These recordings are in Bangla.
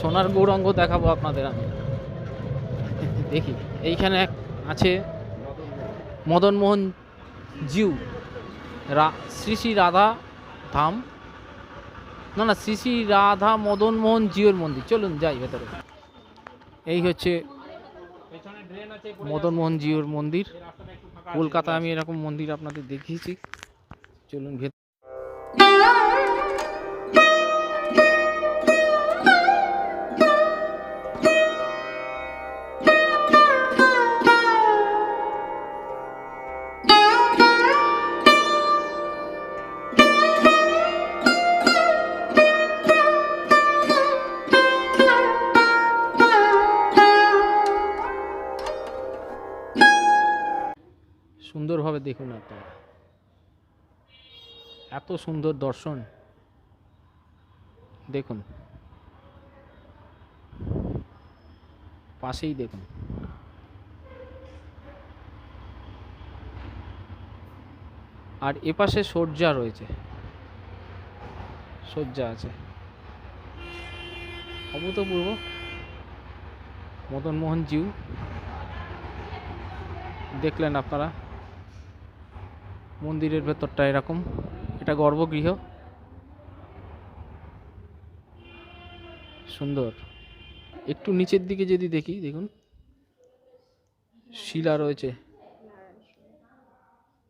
সোনার গৌরাঙ্গ দেখাবো আপনাদের আমি। দেখি, এইখানে আছে মদনমোহন জিউ, রা, শ্রী শ্রী রাধা ধাম। না না, শ্রী শ্রী রাধা মদনমোহন জিউর মন্দির। চলুন, যাই ভেতরে। এই হচ্ছে মদনমোহন জিউর মন্দির। কলকাতায় আমি এরকম মন্দির আপনাদের দেখিয়েছি। চলুন, ভেতর সুন্দরভাবে দেখুন আপনারা। এত সুন্দর দর্শন। দেখুন। পাশেই দেখুন। আর এপাশে সজ্জা রয়েছে। সজ্জা আছে। অভূতপূর্ব। মদনমোহন জিউ দেখলেন আপনারা। মন্দিরের ভেতরটা এরকম। এটা গর্ভগৃহ। সুন্দর। একটু নিচের দিকে যদি দেখি, দেখুন। শিলা রয়েছে।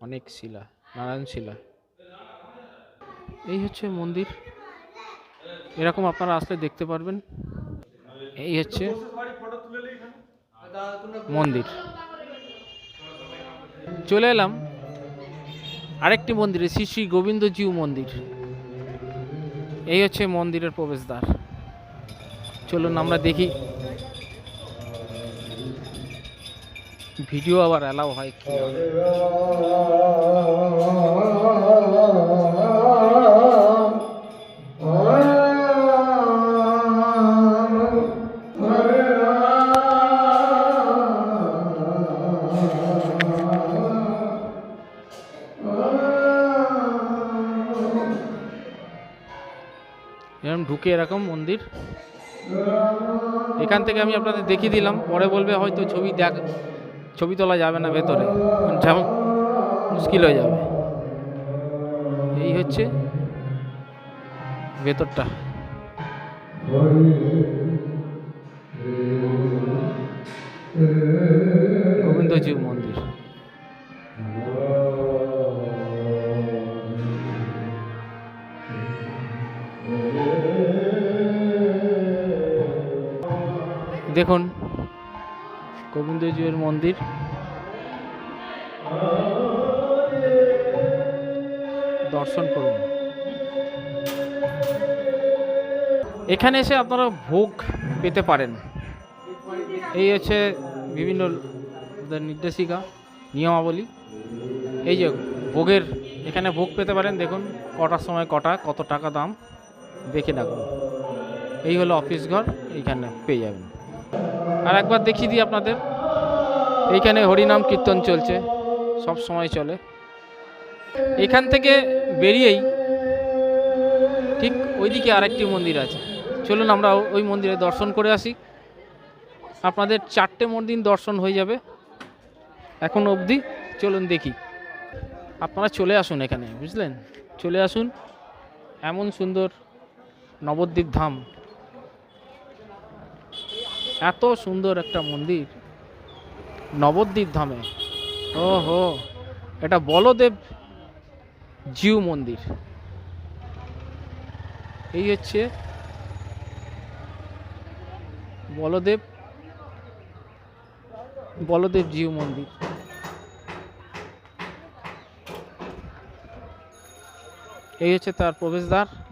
অনেক শিলা, নারায়ণ শিলা। এই হচ্ছে মন্দির। এরকম আপনারা আসলে দেখতে পারবেন। এই হচ্ছে মন্দির। চলে এলাম। আরেকটি মন্দিরে শ্রী শ্রী গোবিন্দজিউ মন্দির। এই হচ্ছে মন্দিরের প্রবেশদ্বার। চলুন আমরা দেখি। ভিডিও আবার অ্যালাউ হয় কি এরকম মন্দির। এখান থেকে আমি আপনাদের দেখিয়ে দিলাম, পরে বলবে হয়তো ছবি দেখ, ছবি তোলা যাবে না ভেতরে। যেমন মুশকিল হয়ে যাবে। এই হচ্ছে ভেতরটা। গোবিন্দজিউ মন্দির। গোবিন্দজিউর মন্দির। দর্শন করুন। এখানে এসে আপনারা ভোগ পেতে পারেন। এই হচ্ছে বিভিন্ন নির্দেশিকা, নিয়মাবলী। এই যে ভোগের, এখানে ভোগ পেতে পারেন। দেখুন, কটার সময় কটা, কত টাকা দাম, দেখে রাখুন এই হলো অফিস ঘর, এইখানে পেয়ে যাবেন। আর একবার দেখিয়ে দিই আপনাদের। এইখানে হরিনাম কীর্তন চলছে, সব সময় চলে। এখান থেকে বেরিয়েই ঠিক ওইদিকে আরেকটি মন্দির আছে। চলুন আমরা ওই মন্দিরে দর্শন করে আসি। আপনাদের চারটে মন্দির দর্শন হয়ে যাবে এখন অবধি। চলুন দেখি। আপনারা চলে আসুন এখানে, বুঝলেন? চলে আসুন। এমন সুন্দর নবদ্বীপ ধাম। এত সুন্দর একটা মন্দির। নবদ্বীপ ধামে। ও হো এটা বলদেব জিউ মন্দির। এই হচ্ছে বলদেব বলদেব জিউ মন্দির। এই হচ্ছে তার প্রবেশদ্বার।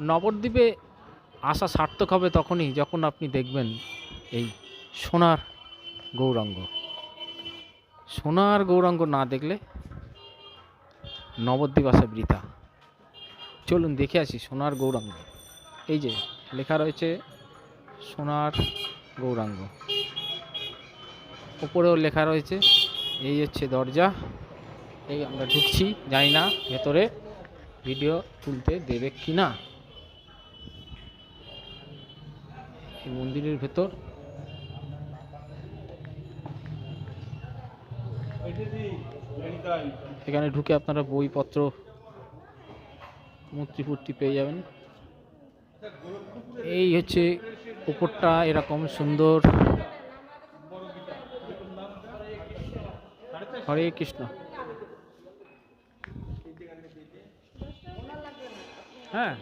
নবদ্বীপে আসা সার্থক হবে তখনই যখন আপনি দেখবেন এই সোনার গৌরাঙ্গ। সোনার গৌরাঙ্গ না দেখলে নবদ্বীপ আসা বৃথা। চলুন দেখে আসি সোনার গৌরাঙ্গ। এই যে লেখা রয়েছে সোনার গৌরাঙ্গ। উপরেও লেখা রয়েছে, এই হচ্ছে দরজা। এই আমরা ঢুকছি, জানি না ভেতরে। ভিডিও তুলতে দেবে কি না মন্দিরের ভেতর। এখানে ঢুকে আপনারা বইপত্র মূর্তি পেয়ে যাবেন। এই হচ্ছে উপরটা এরকম সুন্দর। হরে কৃষ্ণ। হ্যাঁ।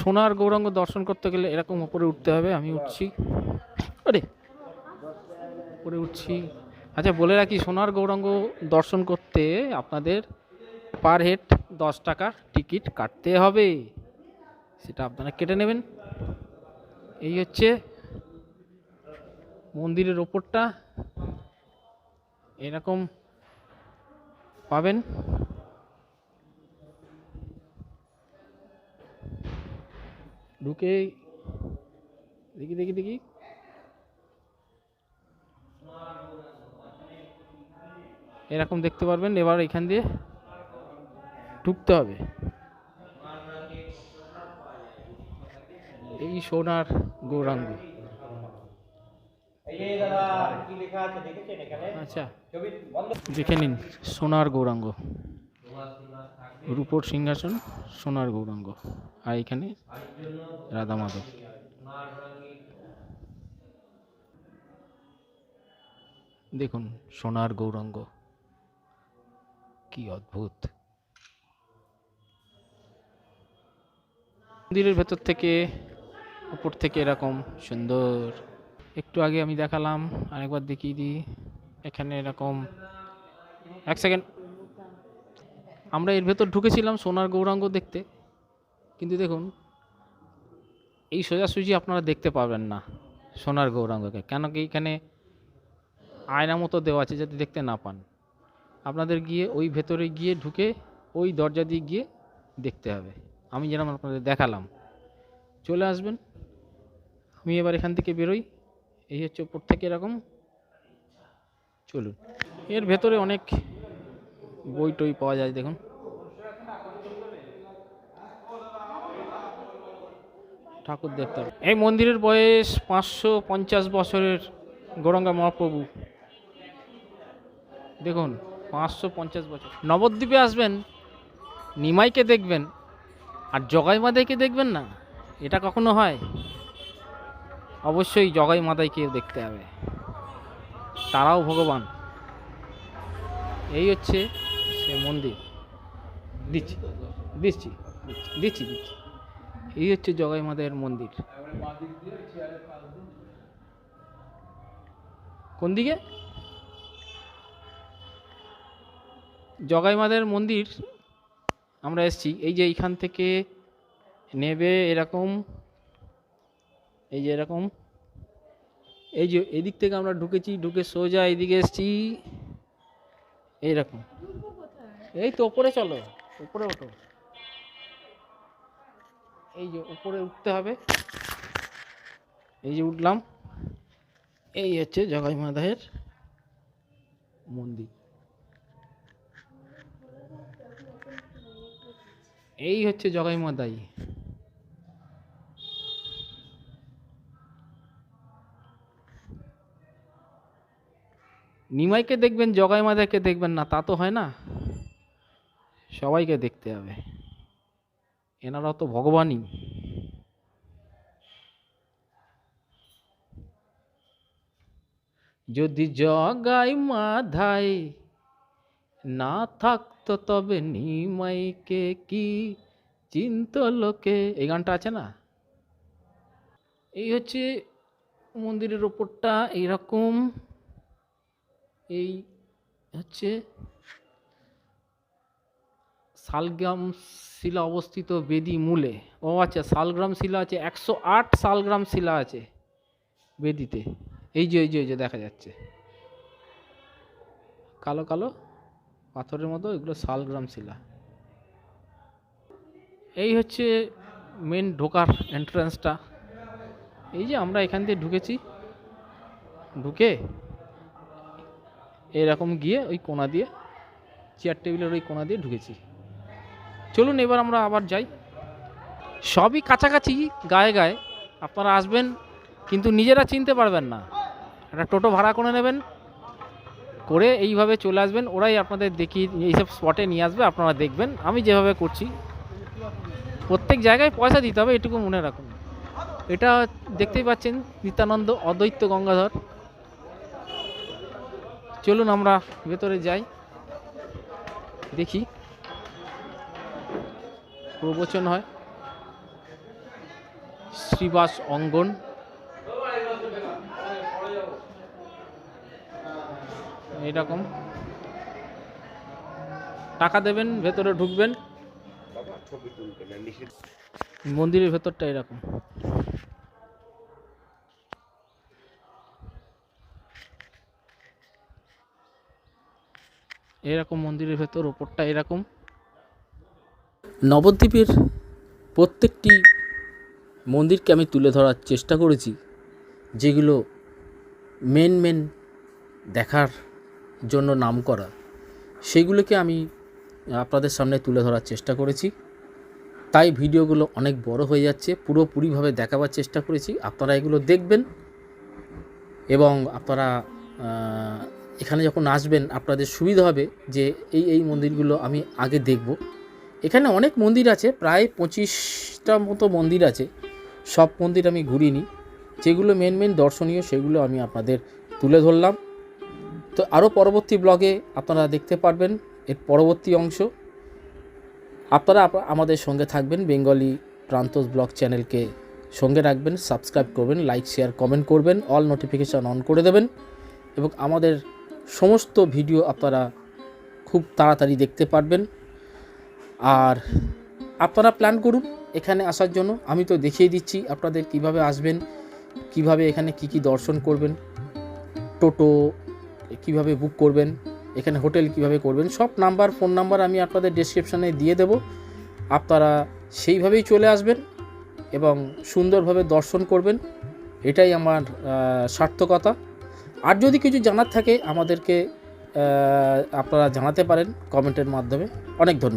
সোনার গৌরাঙ্গ দর্শন করতে গেলে এরকম উপরে উঠতে হবে, আমি উঠছি। আরে উপরে উঠছি। আচ্ছা বলে রাখি, সোনার গৌরাঙ্গ দর্শন করতে আপনাদের পার হেড দশ টাকা টিকিট কাটতে হবে। সেটা আপনারা কেটে নেবেন। এই হচ্ছে মন্দিরের ওপরটা। এরকম পাবেন। ঢুকে দেখি দেখি দেখি। এরকম দেখতে পারবেন এবার এখান দিয়ে ঢুকতে হবে। এই সোনার গৌরাঙ্গ। আচ্ছা। দেখে নিন সোনার গৌরাঙ্গ। রূপোর সিংহাসন, সোনার গৌরাঙ্গ। আর এখানে রাধা মাধব। দেখুন, সোনার গৌরাঙ্গ। কি অদ্ভুত। মন্দিরের ভেতর থেকে, উপর থেকে এরকম সুন্দর। একটু আগে আমি দেখালাম, আরেকবার দেখিয়ে দিই। এখানে এরকম, এক সেকেন্ড। আমরা এর ভেতর ঢুকেছিলাম সোনার গৌরাঙ্গ দেখতে। কিন্তু দেখুন, এই সোজাসুজি আপনারা দেখতে পাবেন না সোনার গৌরাঙ্গকে। কেন কি এখানে আয়না মতো দেওয়া আছে যাতে দেখতে না পান। আপনাদের গিয়ে ওই ভেতরে গিয়ে ঢুকে ওই দরজা দিয়ে গিয়ে দেখতে হবে। আমি যেরকম আপনাদের দেখালাম। চলে আসবেন। আমি এবার এখান থেকে বেরোই। এই হচ্ছে ওপর থেকে এরকম। চলুন। এর ভেতরে অনেক বই টই পাওয়া যায়, দেখুন। ঠাকুর দেখতে হবে এই মন্দিরের বয়স পাঁচশো পঞ্চাশ বছরের গৌরাঙ্গা মহাপ্রভু। দেখুন, পাঁচশো পঞ্চাশ বছর। নবদ্বীপে আসবেন, নিমাইকে দেখবেন, আর জগাই মাদাইকে দেখবেন না? এটা কখনো হয়? অবশ্যই জগাই মাদাইকে দেখতে হবে। তারাও ভগবান। এই হচ্ছে সে মন্দির। দিচ্ছি। দিচ্ছি। দিচ্ছি দিচ্ছি। এই হচ্ছে জগাই মাদাইয়ের মন্দির। কোন দিকে? জগাই মাদাইয়ের মন্দির, আমরা এসেছি। এই যে এইখান থেকে নেবে এরকম, এই যে এরকম। এই যে এদিক থেকে আমরা ঢুকেছি, ঢুকে সোজা এদিকে এসেছি। এইরকম। এই তো ওপরে চলো। উপরে ওঠো। এই যে উপরে উঠতে হবে। এই যে উঠলাম। এই হচ্ছে জগাই মাদায়ের মন্দির। এই হচ্ছে জগাই মাদাই। নিমাইকে দেখবেন জগাই মাদাকে দেখবেন না তা তো হয় না। সবাইকে দেখতে হবে। এনারাও তো ভগবানই। যদি জগাই মাধাই, না থাকতো তবে নিমাইকে কি চিন্ত লোকে? এই গানটা আছে না? এই হচ্ছে মন্দিরের ওপরটা, এইরকম। এই হচ্ছে শালগ্রাম শিলা অবস্থিত বেদি মূলে। ও আচ্ছা শালগ্রাম শিলা আছে, একশো আট শালগ্রাম শিলা আছে বেদিতে। এই যে এই যে এই যে, দেখা যাচ্ছে। কালো কালো পাথরের মতো এগুলো শালগ্রাম শিলা এই হচ্ছে মেন ঢোকার এন্ট্রান্সটা এই যে আমরা এখান দিয়ে ঢুকেছি। ঢুকে এরকম গিয়ে ওই কোনা দিয়ে চেয়ার টেবিলের ওই কোণা দিয়ে ঢুকেছি। চলুন এবার আমরা আবার যাই। সবই কাছাকাছি, গায়ে গায়ে। আপনারা আসবেন, কিন্তু নিজেরা চিনতে পারবেন না। একটা টোটো ভাড়া করে নেবেন, করে এইভাবে চলে আসবেন। ওরাই আপনাদের দেখিয়ে, এইসব স্পটে নিয়ে আসবে, আপনারা দেখবেন। আমি যেভাবে করছি, প্রত্যেক জায়গায় পয়সা দিতে হবে, এটুকু মনে রাখুন। এটা দেখতেই পাচ্ছেন, নিত্যানন্দ অদ্বৈত গঙ্গাধর। চলুন আমরা ভেতরে যাই, দেখি। প্রবচন হয়। শ্রীবাস অঙ্গন। এইরকম। টাকা দেবেন, ভেতরে ঢুকবেন। মন্দিরের ভেতরটা এরকম। এরকম মন্দিরের ভেতর, ওপরটা এরকম। নবদ্বীপের প্রত্যেকটি মন্দিরকে আমি তুলে ধরার চেষ্টা করেছি, যেগুলো মেন মেন দেখার জন্য নাম করা সেগুলোকে আমি আপনাদের সামনে তুলে ধরার চেষ্টা করেছি। তাই ভিডিওগুলো অনেক বড় হয়ে যাচ্ছে, পুরোপুরিভাবে দেখাবার চেষ্টা করেছি। আপনারা এগুলো দেখবেন এবং আপনারা এখানে যখন আসবেন, আপনাদের সুবিধা হবে যে এই এই মন্দিরগুলো আমি আগে দেখব। এখানে অনেক মন্দির আছে, প্রায় পঁচিশটা মতো মন্দির আছে। সব মন্দির আমি ঘুরিনি। যেগুলো মেন মেন দর্শনীয় সেগুলো আমি আপনাদের তুলে ধরলাম। তো আরও পরবর্তী ব্লগে আপনারা দেখতে পারবেন এর পরবর্তী অংশ। আপনারা আমাদের সঙ্গে থাকবেন বেঙ্গলি প্রান্তস ব্লগ চ্যানেলকে সঙ্গে রাখবেন সাবস্ক্রাইব করবেন লাইক শেয়ার কমেন্ট করবেন অল নোটিফিকেশান অন করে দেবেন এবং আমাদের সমস্ত ভিডিও আপনারা খুব তাড়াতাড়ি দেখতে পারবেন। আর আপনারা প্ল্যান করুন, এখানে আসার জন্য। আমি তো দেখিয়ে দিচ্ছি আপনাদের কীভাবে আসবেন, কীভাবে এখানে কি কি দর্শন করবেন, টোটো, কীভাবে বুক করবেন, এখানে হোটেল কীভাবে করবেন, সব নাম্বার ফোন নাম্বার আমি আপনাদের ডেসক্রিপশানে দিয়ে দেব। আপনারা সেইভাবেই চলে আসবেন এবং সুন্দরভাবে দর্শন করবেন। এটাই আমার সার্থকতা। আর যদি কিছু জানার থাকে, আমাদেরকে আপনারা জানাতে পারেন কমেন্টের মাধ্যমে। অনেক ধন্যবাদ।